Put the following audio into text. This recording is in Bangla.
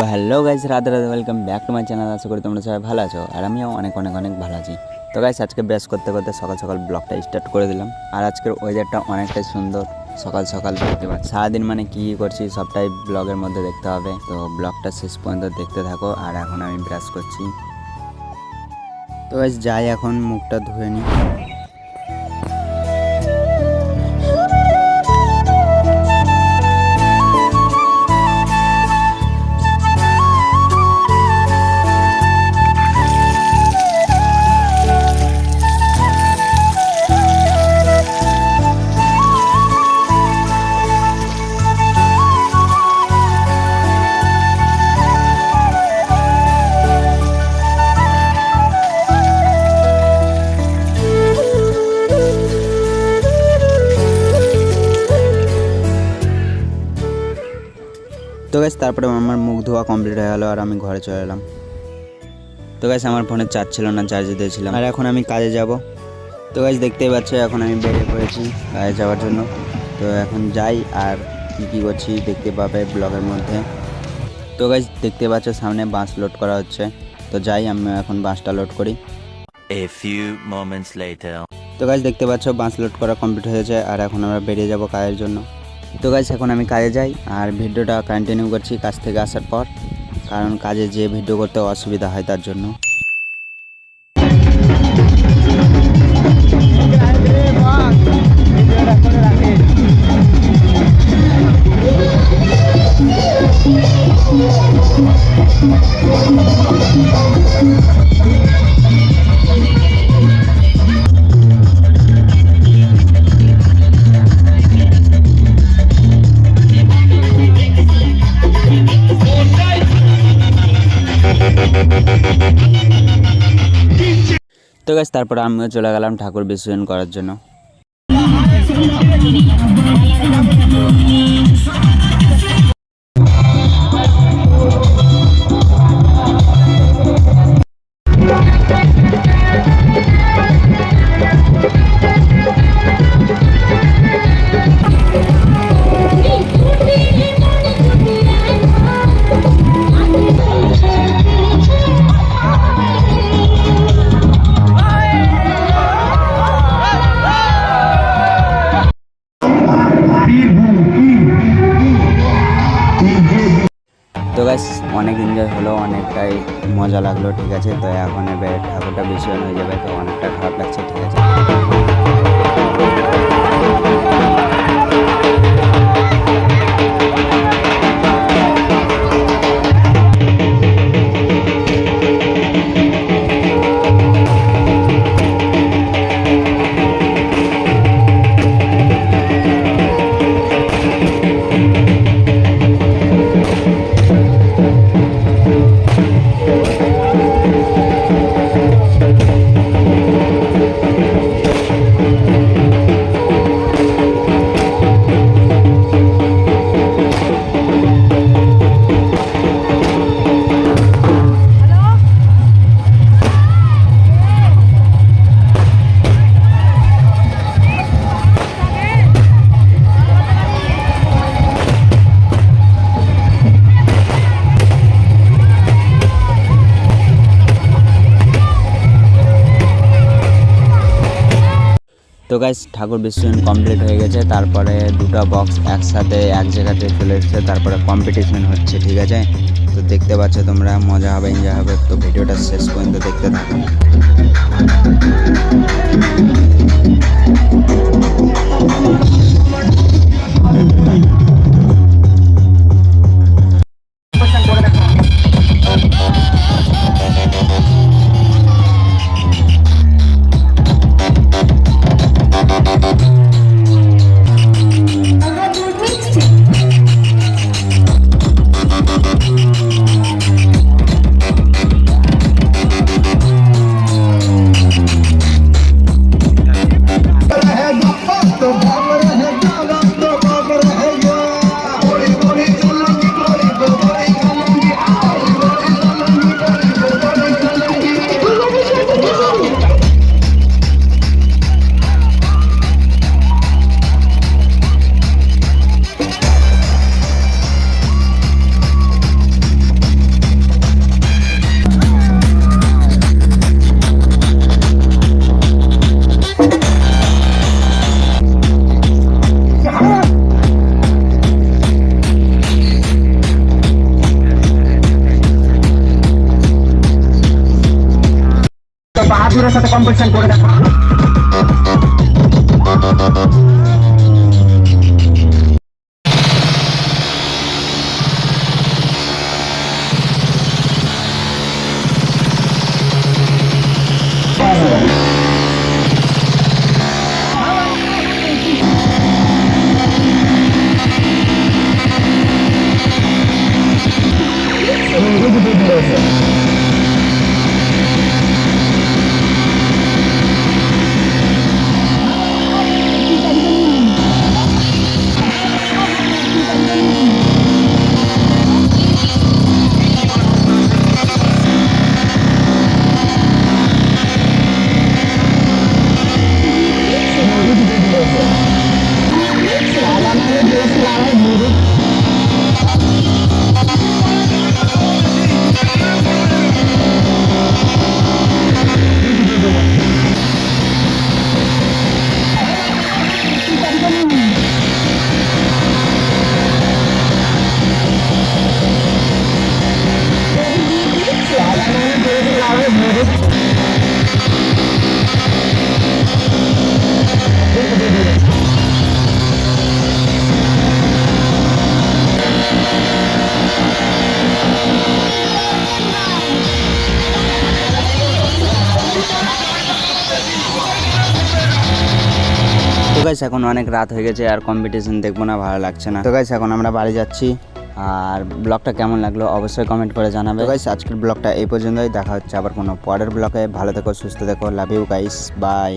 তো hello guys Radhe Radhe welcome back to my channel আশা করি তোমরা সবাই ভালো আছো আর আমিও অনেক অনেক অনেক ভালো আছি। তো গাইজ আজকে ব্যাস করতে করতে সকাল সকাল ব্লগটা স্টার্ট করে দিলাম। আর আজকের ওয়েদারটা অনেকটাই সুন্দর। সকাল সকাল দেখতে পাচ্ছি সারাদিন মানে কী করছি সবটাই ব্লগের মধ্যে দেখতে হবে। তো ব্লগটা শেষ পর্যন্ত দেখতে থাকো। আর এখন আমি ব্রাশ করছি। তো গাইজ যাই এখন মুখটা ধুয়ে নিই তো গাইস তারপরে আমার মুখ ধোয়া কমপ্লিট হয়ে গেলো আর আমি ঘরে চলে এলাম। তো গাইস আমার ফোনে চার্জ ছিল না চার্জে দিয়েছিলাম। আর এখন আমি কাজে যাব। তো গাছ দেখতেই পাচ্ছ এখন আমি বেরিয়ে পড়েছি কাজে যাওয়ার জন্য। তো এখন যাই আর কী কী করছি দেখতে পাবে ব্লগের মধ্যে। তো গাইস দেখতে পাচ্ছ সামনে বাস লোড করা হচ্ছে। তো যাই আমি এখন বাসটা লোড করি। A few moments later. তো গাছ দেখতে পাচ্ছ বাস লোড করা কমপ্লিট হয়েছে আর এখন আমরা বেরিয়ে যাব কাজের জন্য। তো গাছ এখন আমি কাজে যাই আর ভিডিওটা কন্টিনিউ করছি কাজ থেকে আসার পর, কারণ কাজে যে ভিডিও করতে অসুবিধা হয় তার জন্য। গাছ তারপরে আমিও চলে গেলাম ঠাকুর বিসর্জন করার জন্য। তো গাছ অনেক এনজয় হলো, অনেকটাই মজা লাগল, ঠিক আছে? তো এখন এবার ঠাকুরটা বেশি হয়ে যাবে, তো অনেকটা খারাপ লাগছে, ঠিক আছে? তো গাইস ঠাকুর বিসর্জন কমপ্লিট হয়ে গেছে, তারপরে দুটো বক্স একসাথে, এক জায়গাতে চলে এসেছে, তারপরে কম্পিটিশন হচ্ছে, ঠিক আছে? তো দেখতে পাচ্ছ তোমরা, মজা হবে এনজয় হবে, তো ভিডিওটা শেষ পর্যন্ত দেখতে থাকো। చేసేట పంపించాను కూడా গাইস এখন অনেক রাত হয়ে গেছে আর কম্পিটিশন দেখব না, ভালো লাগছে না। তো গাইস এখন আমরা বাড়ি যাচ্ছি আর ব্লগটা কেমন লাগল অবশ্যই কমেন্ট করে জানাবে। গাইস আজকের ব্লগটা এই পর্যন্তই, দেখা হচ্ছে আবার কোনো পরের ব্লগে। ভালো থেকো, সুস্থ থেকো লাভ ইউ গাইস বাই